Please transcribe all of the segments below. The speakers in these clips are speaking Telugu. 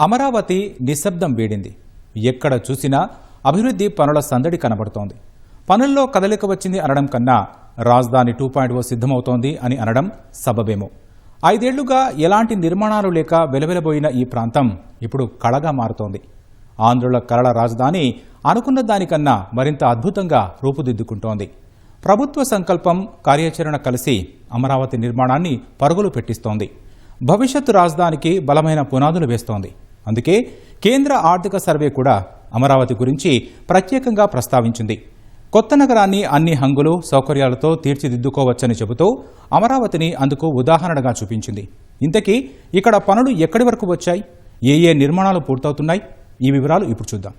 అమరావతి నిశ్శబ్దం వీడింది. ఎక్కడ చూసినా అభివృద్ధి పనుల సందడి కనబడుతోంది. పనుల్లో కదలిక వచ్చింది అనడం కన్నా రాజధాని టూ పాయింట్ ఓ సిద్ధమవుతోంది అని అనడం సబబేమో. ఐదేళ్ళుగా ఎలాంటి నిర్మాణాలు లేక వెలవెలబోయిన ఈ ప్రాంతం ఇప్పుడు కళగా మారుతోంది. ఆంధ్రుల కళల రాజధాని అనుకున్న దానికన్నా మరింత అద్భుతంగా రూపుదిద్దుకుంటోంది. ప్రభుత్వ సంకల్పం కార్యాచరణ కలిసి అమరావతి నిర్మాణాన్ని పరుగులు పెట్టిస్తోంది. భవిష్యత్తు రాజధానికి బలమైన పునాదులు వేస్తోంది. అందుకే కేంద్ర ఆర్థిక సర్వే కూడా అమరావతి గురించి ప్రత్యేకంగా ప్రస్తావించింది. కొత్త నగరాన్ని అన్ని హంగులు సౌకర్యాలతో తీర్చిదిద్దుకోవచ్చని చెబుతూ అమరావతిని అందుకు ఉదాహరణగా చూపించింది. ఇంతకీ ఇక్కడ పనులు ఎక్కడి వరకు వచ్చాయి? ఏ ఏ నిర్మాణాలు పూర్తవుతున్నాయి? ఈ వివరాలు ఇప్పుడు చూద్దాం.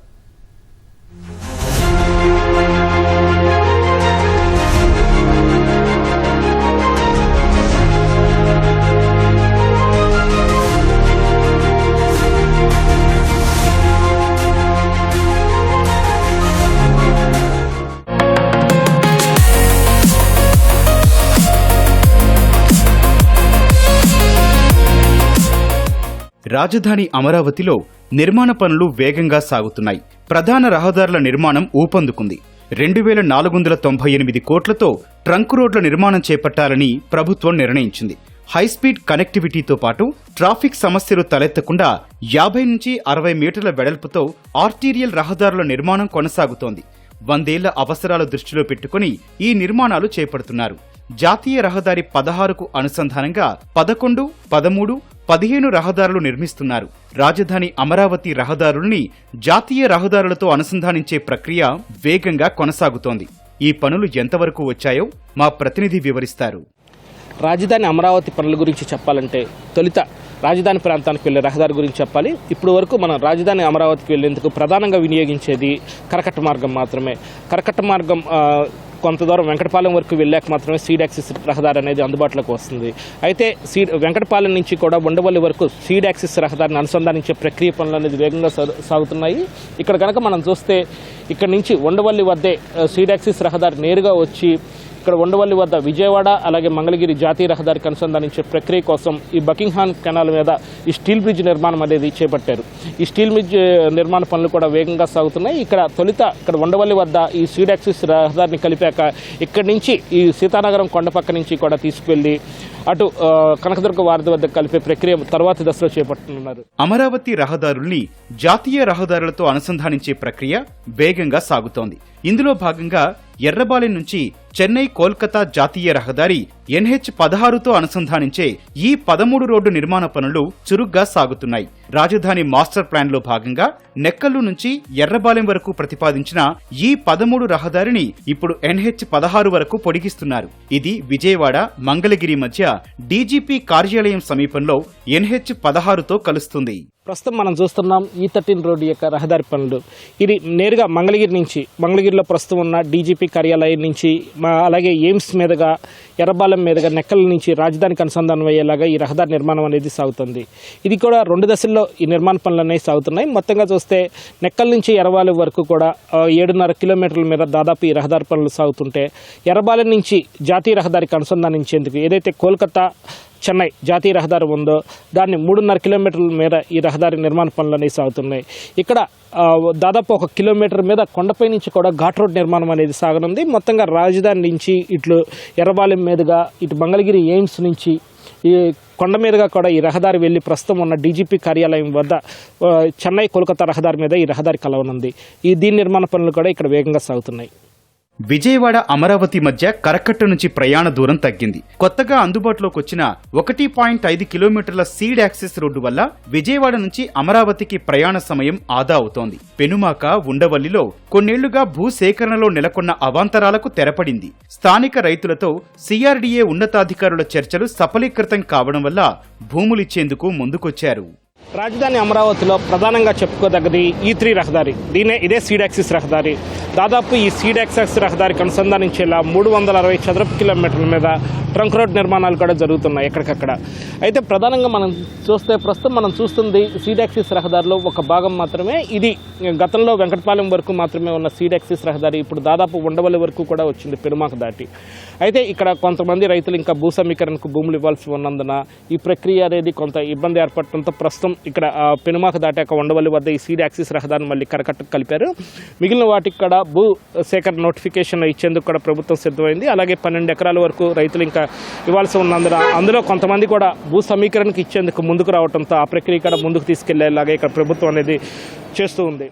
రాజధాని అమరావతిలో నిర్మాణ పనులు వేగంగా సాగుతున్నాయి. ప్రధాన రహదారుల నిర్మాణం ఊపందుకుంది. రెండు వేల నాలుగు వందల తొంభై ఎనిమిది కోట్లతో ట్రంక్ రోడ్ల నిర్మాణం చేపట్టాలని ప్రభుత్వం నిర్ణయించింది. హైస్పీడ్ కనెక్టివిటీతో పాటు ట్రాఫిక్ సమస్యలు తలెత్తకుండా యాభై నుంచి అరవై మీటర్ల వెడల్పుతో ఆర్టీరియల్ రహదారుల నిర్మాణం కొనసాగుతోంది. వందేళ్ళ అవసరాల దృష్టిలో పెట్టుకుని ఈ నిర్మాణాలు చేపడుతున్నారు. జాతీయ రహదారి పదహారుకు అనుసంధానంగా పదకొండు పదమూడు పదిహేను రహదారులు నిర్మిస్తున్నారు. రాజధాని అమరావతి రహదారుల్ని జాతీయ రహదారులతో అనుసంధానించే ప్రక్రియ వేగంగా కొనసాగుతోంది. ఈ పనులు ఎంతవరకు వచ్చాయో మా ప్రతినిధి వివరిస్తారు. రాజధాని అమరావతి పనుల గురించి చెప్పాలంటే తొలుత రాజధాని ప్రాంతానికి వెళ్ళే రహదారి గురించి చెప్పాలి. ఇప్పుడు వరకు మనం రాజధాని అమరావతికి వెళ్ళేందుకు ప్రధానంగా వినియోగించేది కరకట్ట మార్గం మాత్రమే. కరకట్ట మార్గం కొంత దూరం వెంకటపాలెం వరకు వెళ్ళాక మాత్రమే సీడ్ యాక్సిస్ రహదారి అనేది అందుబాటులోకి వస్తుంది. అయితే సీడ్ వెంకటపాలెం నుంచి కూడా ఉండవల్లి వరకు సీడ్ యాక్సిస్ రహదారిని అనుసంధానించే ప్రక్రియ పనులు అనేది వేగంగా సాగు- సాగుతున్నాయి. ఇక్కడ కనుక మనం చూస్తే ఇక్కడ నుంచి ఉండవల్లి వద్దే సీడ్ యాక్సిస్ రహదారి నేరుగా వచ్చి ఇక్కడ ఉండవల్లి వద్ద విజయవాడ అలాగే మంగళగిరి జాతీయ రహదారికి అనుసంధానించే ప్రక్రియ కోసం ఈ బకింగ్హామ్ కెనాల్ మీద ఈ స్టీల్ బ్రిడ్జ్ నిర్మాణం అనేది చేపట్టారు. ఈ స్టీల్ బ్రిడ్జ్ నిర్మాణ పనులు కూడా వేగంగా సాగుతున్నాయి. ఇక్కడ తొలుత ఇక్కడ ఉండవల్లి వద్ద ఈ సీడాక్సిస్ రహదారిని కలిపాక ఇక్కడి నుంచి ఈ సీతానగరం కొండపక్క నుంచి కూడా తీసుకువెళ్ళి అటు కనకదుర్గ వారధి వద్ద కలిపే ప్రక్రియ తర్వాతి దశలో చేపట్టనున్నారు. అమరావతి రహదారుల్ని జాతీయ రహదారులతో అనుసంధానించే ప్రక్రియ వేగంగా సాగుతోంది. ఇందులో భాగంగా ఎర్రబాలెం నుంచి చెన్నై కోల్కతా జాతీయ రహదారి ఎన్హెచ్ పదహారుతో అనుసంధానించే ఈ పదమూడు రోడ్డు నిర్మాణ పనులు చురుగ్గా సాగుతున్నాయి. రాజధాని మాస్టర్ ప్లాన్లో భాగంగా నెక్కల్లు నుంచి ఎర్రబాలెం వరకు ప్రతిపాదించిన ఈ పదమూడు రహదారిని ఇప్పుడు ఎన్హెచ్ పదహారు వరకు పొడిగిస్తున్నారు. ఇది విజయవాడ మంగళగిరి మధ్య డీజీపీ కార్యాలయం సమీపంలో ఎన్హెచ్ పదహారుతో కలుస్తుంది. ప్రస్తుతం మనం చూస్తున్నాం ఈ థర్టీన్ రోడ్డు యొక్క రహదారి పనులు. ఇది నేరుగా మంగళగిరి నుంచి మంగళగిరిలో ప్రస్తుతం ఉన్న డీజీపీ కార్యాలయం నుంచి అలాగే ఎయిమ్స్ మీదుగా ఎర్రబాలెం మీదుగా నెక్కల నుంచి రాజధానికి అనుసంధానం అయ్యేలాగా ఈ రహదారి నిర్మాణం అనేది సాగుతుంది. ఇది కూడా రెండు దశల్లో ఈ నిర్మాణ పనులు అనేవి సాగుతున్నాయి. మొత్తంగా చూస్తే నెక్కల నుంచి ఎర్రబాలెం వరకు కూడా ఏడున్నర కిలోమీటర్ల మీద దాదాపు ఈ రహదారి పనులు సాగుతుంటే ఎర్రబాలెం నుంచి జాతీయ రహదారికి అనుసంధానించేందుకు ఏదైతే కోల్కతా చెన్నై జాతీయ రహదారి ఉందో దాన్ని మూడున్నర కిలోమీటర్ల మీద ఈ రహదారి నిర్మాణ పనులు అనేవి సాగుతున్నాయి. ఇక్కడ దాదాపు ఒక కిలోమీటర్ మీద కొండపై నుంచి కూడా ఘాట్ రోడ్ నిర్మాణం అనేది సాగనుంది. మొత్తంగా రాజధాని నుంచి ఇట్లు ఎర్రబాలెం మీదుగా ఇటు మంగళగిరి ఎయిమ్స్ నుంచి ఈ కొండ మీదుగా కూడా ఈ రహదారి వెళ్ళి ప్రస్తుతం ఉన్న డీజీపీ కార్యాలయం వద్ద చెన్నై కోల్కతా రహదారి మీద ఈ రహదారి కలవనుంది. ఈ దీని నిర్మాణ పనులు కూడా ఇక్కడ వేగంగా సాగుతున్నాయి. విజయవాడ అమరావతి మధ్య కరకట్ట నుంచి ప్రయాణ దూరం తగ్గింది. కొత్తగా అందుబాటులోకి వచ్చిన ఒకటి పాయింట్ ఐదు కిలోమీటర్ల సీడ్ యాక్సెస్ రోడ్డు వల్ల విజయవాడ నుంచి అమరావతికి ప్రయాణ సమయం ఆదా అవుతోంది. పెనుమాక ఉండవల్లిలో కొన్నేళ్ళుగా భూసేకరణలో నెలకొన్న అవాంతరాలకు తెరపడింది. స్థానిక రైతులతో సిఆర్డీఏ ఉన్నతాధికారుల చర్చలు సఫలీకృతం కావడం వల్ల భూములిచ్చేందుకు ముందుకొచ్చారు. రాజధాని అమరావతిలో ప్రధానంగా చెప్పుకోదగ్గది ఈ త్రీ రహదారి. దీనే ఇదే సీడ్ యాక్సిస్ రహదారి. దాదాపు ఈ సీడ్ రహదారికి అనుసంధానించేలా మూడు వందల అరవై చదరపు కిలోమీటర్ల మీద ట్రంక్ రోడ్ నిర్మాణాలు కూడా జరుగుతున్నాయి ఎక్కడికక్కడ. అయితే ప్రధానంగా మనం చూస్తే ప్రస్తుతం మనం చూస్తుంది సీడాక్సిస్ రహదారిలో ఒక భాగం మాత్రమే. ఇది గతంలో వెంకటపాలెం వరకు మాత్రమే ఉన్న సీడాక్సిస్ రహదారి. ఇప్పుడు దాదాపు ఉండవల్లి వరకు కూడా వచ్చింది పెనుమాక దాటి. అయితే ఇక్కడ కొంతమంది రైతులు ఇంకా భూ సమీకరణకు భూములు ఇవ్వాల్సి ఉన్నందున ఈ ప్రక్రియ అనేది కొంత ఇబ్బంది ఏర్పడటంతో ప్రస్తుతం ఇక్కడ ఆ, పెనుమాక దాటాక ఉండవల్లి వద్ద ఈ సీడ్ యాక్సిస్ రహదారిని మళ్ళీ కరకట్టు కలిపారు. మిగిలిన వాటికి కూడా భూ సేకరణ నోటిఫికేషన్ ఇచ్చేందుకు కూడా ప్రభుత్వం సిద్ధమైంది. అలాగే పన్నెండు ఎకరాల వరకు రైతులు ఇంకా ఇవ్వాల్సి ఉన్నందున అందులో కొంతమంది కూడా భూ సమీకరణకు ఇచ్చేందుకు ముందుకు రావడంతో ఆ ప్రక్రియ కూడా ముందుకు తీసుకెళ్ళేలాగా ఇక్కడ ప్రభుత్వం అనేది చేస్తూ ఉంది.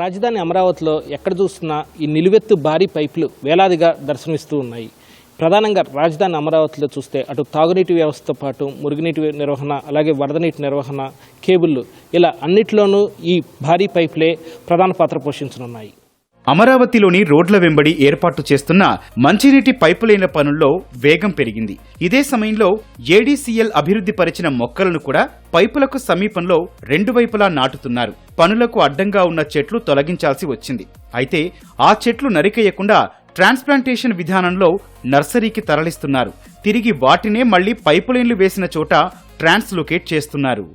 రాజధాని అమరావతిలో ఎక్కడ చూస్తున్నా ఈ నిలువెత్తు భారీ పైపులు వేలాదిగా దర్శనమిస్తూ ఉన్నాయి. ప్రధానంగా రాజధాని అమరావతిలో చూస్తే అటు తాగునీటి వ్యవస్థతో పాటు మురుగునీటి నిర్వహణ అలాగే వరద నీటి నిర్వహణ కేబుళ్ళు ఇలా అన్నిట్లోనూ ఈ భారీ పైపులే ప్రధాన పాత్ర పోషించనున్నాయి. అమరావతిలోని రోడ్ల వెంబడి ఏర్పాటు చేస్తున్న మంచినీటి పైపులైన పనుల్లో వేగం పెరిగింది. ఇదే సమయంలో ఏడీసీఎల్ అభివృద్ధి పరిచిన మొక్కలను కూడా పైపులకు సమీపంలో రెండు వైపులా నాటుతున్నారు. పనులకు అడ్డంగా ఉన్న చెట్లు తొలగించాల్సి వచ్చింది. అయితే ఆ చెట్లు నరికేయకుండా ట్రాన్స్ప్లాంటేషన్ విధానంలో నర్సరీకి తరలిస్తున్నారు. తిరిగి వాటినే మళ్ళీ పైపులైన్లు వేసిన చోట ట్రాన్స్లోకేట్ చేస్తున్నారు.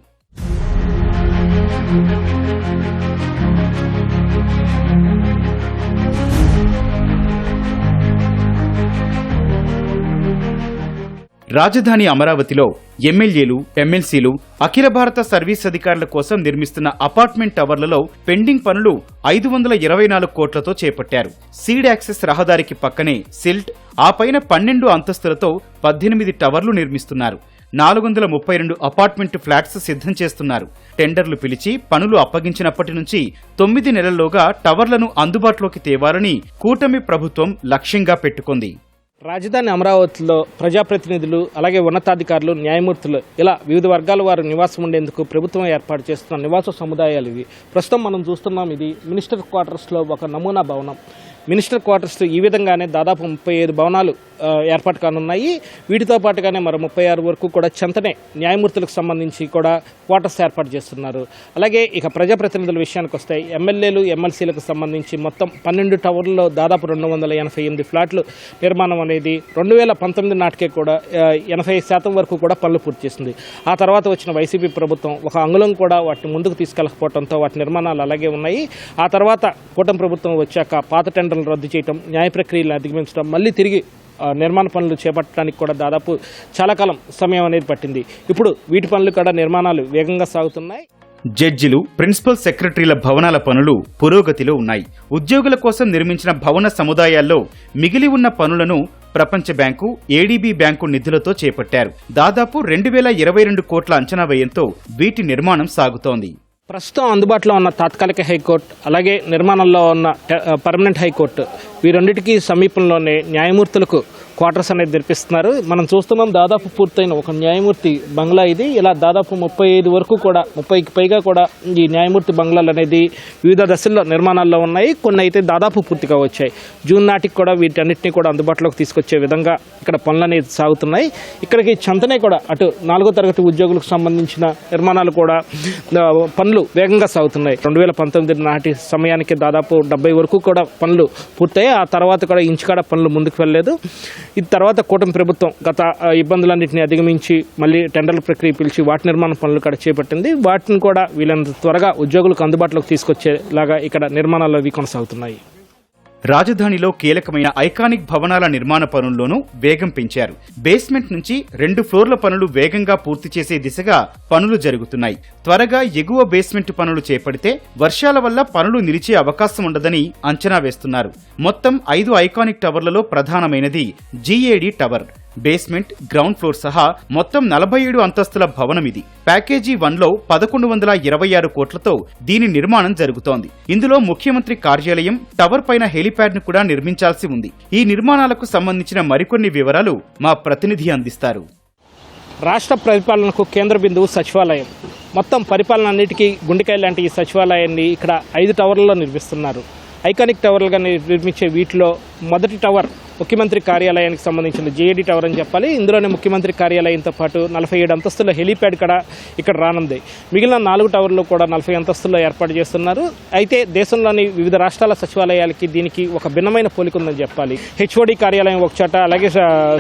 రాజధాని అమరావతిలో ఎమ్మెల్యేలు ఎమ్మెల్సీలు అఖిల భారత సర్వీస్ అధికారుల కోసం నిర్మిస్తున్న అపార్ట్మెంట్ టవర్లలో పెండింగ్ పనులు ఐదు వందల ఇరవై నాలుగు కోట్లతో చేపట్టారు. సీడ్ యాక్సెస్ రహదారికి పక్కనే సిల్ట్ ఆ పైన పన్నెండు అంతస్తులతో పద్దెనిమిది టవర్లు నిర్మిస్తున్నారు. నాలుగు వందల ముప్పై రెండు అపార్ట్మెంట్ ఫ్లాట్స్ సిద్ధం చేస్తున్నారు. టెండర్లు పిలిచి పనులు అప్పగించినప్పటి నుంచి తొమ్మిది నెలల్లోగా టవర్లను అందుబాటులోకి తేవాలని కూటమి ప్రభుత్వం లక్ష్యంగా పెట్టుకుంది. రాజధాని అమరావతిలో ప్రజాప్రతినిధులు అలాగే ఉన్నతాధికారులు న్యాయమూర్తులు ఇలా వివిధ వర్గాల వారు నివాసం ఉండేందుకు ప్రభుత్వం ఏర్పాటు చేస్తున్న నివాస సముదాయాలు ఇవి. ప్రస్తుతం మనం చూస్తున్నాం ఇది మినిస్టర్ క్వార్టర్స్లో ఒక నమూనా భవనం. మినిస్టర్ క్వార్టర్స్ ఈ విధంగానే దాదాపు ముప్పై ఐదు భవనాలు ఏర్పాటు కానున్నాయి. వీటితో పాటుగానే మరో ముప్పై ఆరు వరకు కూడా చెంతనే న్యాయమూర్తులకు సంబంధించి కూడా క్వార్టర్స్ ఏర్పాటు చేస్తున్నారు. అలాగే ఇక ప్రజాప్రతినిధుల విషయానికి వస్తే ఎమ్మెల్యేలు ఎమ్మెల్సీలకు సంబంధించి మొత్తం పన్నెండు టవర్లలో దాదాపు రెండు వందల ఎనభై ఎనిమిది ఫ్లాట్లు నిర్మాణం అనేది రెండు వేల పంతొమ్మిది నాటికే కూడా ఎనభై శాతం వరకు కూడా పనులు పూర్తి చేసింది. ఆ తర్వాత వచ్చిన వైసీపీ ప్రభుత్వం ఒక అంగుళం కూడా వాటిని ముందుకు తీసుకెళ్ళకపోవడంతో వాటి నిర్మాణాలు అలాగే ఉన్నాయి. ఆ తర్వాత కూటమి ప్రభుత్వం వచ్చాక పాత టెండర్లు రద్దు చేయటం న్యాయ ప్రక్రియలు అధిగమించడం మళ్ళీ తిరిగి నిర్మాణ పనులు చేపట్టడానికి కూడా దాదాపు చాలా కాలం సమయం అనేది పట్టింది. ఇప్పుడు వీటి పనులు కూడా నిర్మాణాలు వేగంగా సాగుతున్నాయి. జడ్జిలు ప్రిన్సిపల్ సెక్రటరీల భవనాల పనులు పురోగతిలో ఉన్నాయి. ఉద్యోగుల కోసం నిర్మించిన భవన సముదాయాల్లో మిగిలి ఉన్న పనులను ప్రపంచ బ్యాంకు ఏడీబీ బ్యాంకు నిధులతో చేపట్టారు. దాదాపు రెండు వేల ఇరవై రెండు కోట్ల అంచనా వ్యయంతో వీటి నిర్మాణం సాగుతోంది. ప్రస్తుతం అందుబాటులో ఉన్న తాత్కాలిక హైకోర్టు అలాగే నిర్మాణంలో ఉన్న పర్మనెంట్ హైకోర్టు వీరన్నిటికీ సమీపంలోనే న్యాయమూర్తులకు క్వార్టర్స్ అనేది తెరిపిస్తున్నారు మనం చూస్తున్నాం దాదాపు పూర్తయిన ఒక న్యాయమూర్తి బంగ్లా ఇది. ఇలా దాదాపు ముప్పై ఐదు వరకు కూడా ముప్పైకి పైగా కూడా ఈ న్యాయమూర్తి బంగ్లాలు అనేది వివిధ దశల్లో నిర్మాణాల్లో ఉన్నాయి. కొన్ని అయితే దాదాపు పూర్తిగా వచ్చాయి. జూన్ నాటికి కూడా వీటన్నిటిని కూడా అందుబాటులోకి తీసుకొచ్చే విధంగా ఇక్కడ పనులు అనేది సాగుతున్నాయి. ఇక్కడికి చంతనే కూడా అటు నాలుగో తరగతి ఉద్యోగులకు సంబంధించిన నిర్మాణాలు కూడా పనులు వేగంగా సాగుతున్నాయి. రెండు వేల పంతొమ్మిది నాటి సమయానికి దాదాపు డెబ్బై వరకు కూడా పనులు పూర్తయి ఆ తర్వాత కూడా ఇంచుకాడ పనులు ముందుకు వెళ్ళలేదు. ఇది తర్వాత కూటమి ప్రభుత్వం గత ఇబ్బందులన్నింటిని ఇబ్బందులన్నింటినీ అధిగమించి మళ్ళీ టెండర్ల ప్రక్రియ పిలిచి వాటి నిర్మాణ పనులు కూడా చేపట్టింది. వాటిని కూడా వీళ్ళంత త్వరగా ఉద్యోగులకు అందుబాటులోకి తీసుకొచ్చేలాగా ఇక్కడ నిర్మాణాలు అవి కొనసాగుతున్నాయి. రాజధానిలో కీలకమైన ఐకానిక్ భవనాల నిర్మాణ పనుల్లోనూ వేగం పెంచారు. బేస్మెంట్ నుంచి రెండు ఫ్లోర్ల పనులు వేగంగా పూర్తి చేసే దిశగా పనులు జరుగుతున్నాయి. త్వరగా ఎగువ బేస్మెంట్ పనులు చేపడితే వర్షాల వల్ల పనులు నిలిచే అవకాశం ఉండదని అంచనా వేస్తున్నారు. మొత్తం ఐదు ఐకానిక్ టవర్లలో ప్రధానమైనది GAD tower. Basement ground floor సహా మొత్తం నలభై ఏడు అంతస్తుల భవనం ఇది. ప్యాకేజీ వన్లో పదకొండు వందల ఇరవై ఆరు కోట్లతో దీని నిర్మాణం జరుగుతోంది. ఇందులో ముఖ్యమంత్రి కార్యాలయం టవర్ పైన హెలి ను కూడా నిర్మించాల్సి ఉంది. ఈ నిర్మాణాలకు సంబంధించిన మరికొన్ని వివరాలు మా ప్రతినిధి అందిస్తారు. రాష్ట్ర పరిపాలనకు కేంద్ర బిందువు సచివాలయం. మొత్తం పరిపాలన అన్నిటికీ గుండెకాయ లాంటి ఈ సచివాలయాన్ని ఇక్కడ ఐదు టవర్లలో నిర్మిస్తున్నారు. ఐకానిక్ టవర్లుగా నిర్మించే వీటిలో మొదటి టవర్ ముఖ్యమంత్రి కార్యాలయానికి సంబంధించిన జేఏడి టవర్ అని చెప్పాలి. ఇందులోనే ముఖ్యమంత్రి కార్యాలయంతో పాటు నలభై ఏడు అంతస్తుల హెలీప్యాడ్ కూడా ఇక్కడ రానుంది. మిగిలిన నాలుగు టవర్లు కూడా నలభై అంతస్తుల్లో ఏర్పాటు చేస్తున్నారు. అయితే దేశంలోని వివిధ రాష్ట్రాల సచివాలయాలకి దీనికి ఒక భిన్నమైన పోలిక ఉందని చెప్పాలి. హెచ్ఓడి కార్యాలయం ఒక చోట అలాగే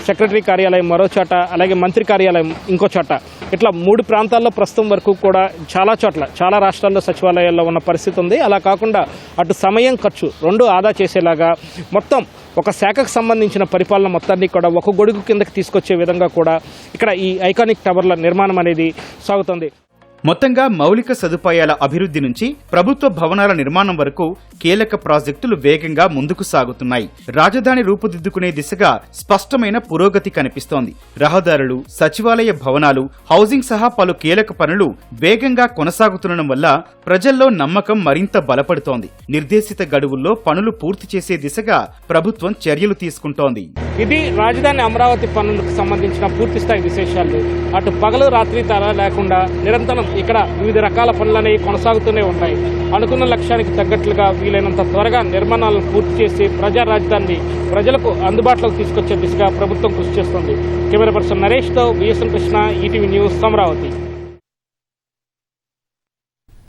సెక్రటరీ కార్యాలయం మరో చోట అలాగే మంత్రి కార్యాలయం ఇంకో చోట. ఇట్లా మూడు ప్రాంతాల్లో ప్రస్తుతం వరకు కూడా చాలా చోట్ల చాలా రాష్ట్రాల్లో సచివాలయాల్లో ఉన్న పరిస్థితి ఉంది. అలా కాకుండా అటు సమయం ఖర్చు రెండు ఆదా చేసేలాగా మొత్తం ఒక శాఖకు సంబంధించిన పరిపాలన మొత్తాన్ని కూడా ఒక గొడుగు కిందకి తీసుకొచ్చే విధంగా కూడా ఇక్కడ ఈ ఐకానిక్ టవర్ల నిర్మాణం అనేది సాగుతుంది. మొత్తంగా మౌలిక సదుపాయాల అభివృద్ధి నుంచి ప్రభుత్వ భవనాల నిర్మాణం వరకు కీలక ప్రాజెక్టులు వేగంగా ముందుకు సాగుతున్నాయి. రాజధాని రూపుదిద్దుకునే దిశగా స్పష్టమైన పురోగతి కనిపిస్తోంది. రహదారులు సచివాలయ భవనాలు హౌసింగ్ సహా పలు కీలక పనులు వేగంగా కొనసాగుతుండడం వల్ల ప్రజల్లో నమ్మకం మరింత బలపడుతోంది. నిర్దేశిత గడువుల్లో పనులు పూర్తి చేసే దిశగా ప్రభుత్వం చర్యలు తీసుకుంటోంది. ఇది రాజధాని అమరావతి పనులకు సంబంధించిన పూర్తి స్థాయి విశేషాలు. అటు పగలు రాత్రి తర లేకుండా నిరంతరం ఇక్కడ వివిధ రకాల పనులు అనేవి కొనసాగుతూనే ఉంటాయి అనుకున్న లక్ష్యానికి తగ్గట్లుగా వీలైనంత త్వరగా నిర్మాణాలను పూర్తి చేసి ప్రజా రాజధానిని ప్రజలకు అందుబాటులోకి తీసుకొచ్చే దిశగా ప్రభుత్వం కృషి చేస్తుంది. Camera person నరేష్తో VSN Krishna ETV news Amaravati.